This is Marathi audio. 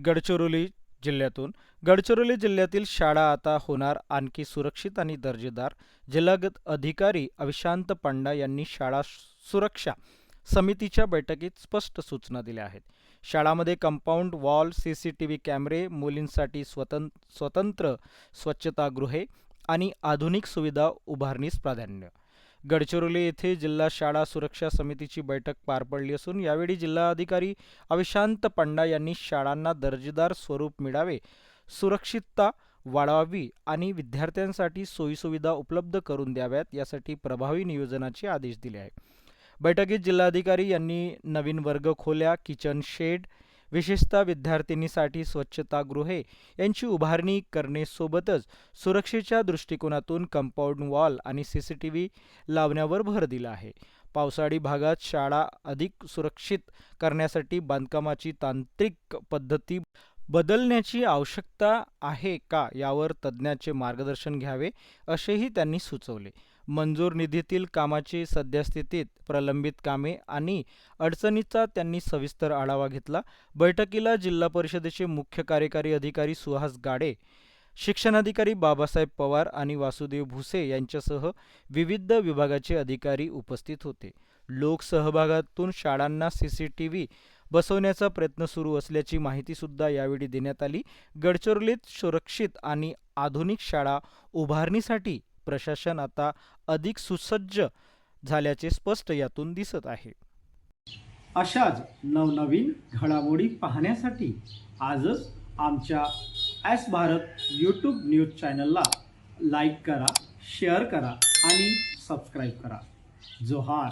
गडचिरोली जिल्ह्यातून. गडचिरोली जिल्ह्यातील शाळा आता होणार आणखी सुरक्षित आणि दर्जेदार. जिल्हागत अधिकारी अविशांत पांडा यांनी शाळा सुरक्षा समितीच्या बैठकीत स्पष्ट सूचना दिल्या आहेत. शाळामध्ये compound wall C C T V कॅमेरे मुलींसाठी स्वतं स्वतंत्र स्वच्छतागृहे आणि आधुनिक सुविधा उभारणीस प्राधान्य गडचिरोली येथे जिल्हा शाळा सुरक्षा समितीची बैठक पार पडली असून यावेळी जिल्हाधिकारी अविशांत पंडा यांनी शाळांना दर्जेदार स्वरूप मिळावे सुरक्षितता वाढवावी आणि विद्यार्थ्यांसाठी सोयीसुविधा उपलब्ध करून द्याव्यात यासाठी प्रभावी नियोजनाचे आदेश दिले आहेत. बैठकीत जिल्हाधिकारी यांनी नवीन वर्गखोल्या किचन शेड विशेषतः विद्यार्थिनीसाठी स्वच्छतागृहे यांची उभारणी करणेसोबतच सुरक्षेच्या दृष्टिकोनातून कंपाऊंड वॉल आणि सी सी टी व्ही लावण्यावर भर दिला आहे. पावसाळी भागात शाळा अधिक सुरक्षित करण्यासाठी बांधकामाची तांत्रिक पद्धती बदलण्याची आवश्यकता आहे का यावर तज्ज्ञाचे मार्गदर्शन घ्यावे असेही त्यांनी सुचवले. मंजूर निधीतील कामाची सद्यस्थितीत प्रलंबित कामे आणि अडचणीचा त्यांनी सविस्तर आढावा घेतला. बैठकीला जिल्हा परिषदेचे मुख्य कार्यकारी अधिकारी सुहास गाडे शिक्षणाधिकारी बाबासाहेब पवार आणि वासुदेव भुसे यांच्यासह विविध विभागाचे अधिकारी उपस्थित होते. लोकसहभागातून शाळांना सी सी टी व्ही बसवण्याचा प्रयत्न सुरू असल्याची माहितीसुद्धा यावेळी देण्यात आली. गडचिरोलीत सुरक्षित आणि आधुनिक शाळा उभारणीसाठी प्रशासन आता अधिक सुसज्ज झाल्याचे स्पष्ट यातून दिसत आहे. अशाच नवनवीन घडामोडी पाहण्यासाठी आजच आमच्या ॲस भारत यूट्यूब न्यूज चॅनलला लाईक करा शेअर करा आणि सबस्क्राईब करा. जोहार.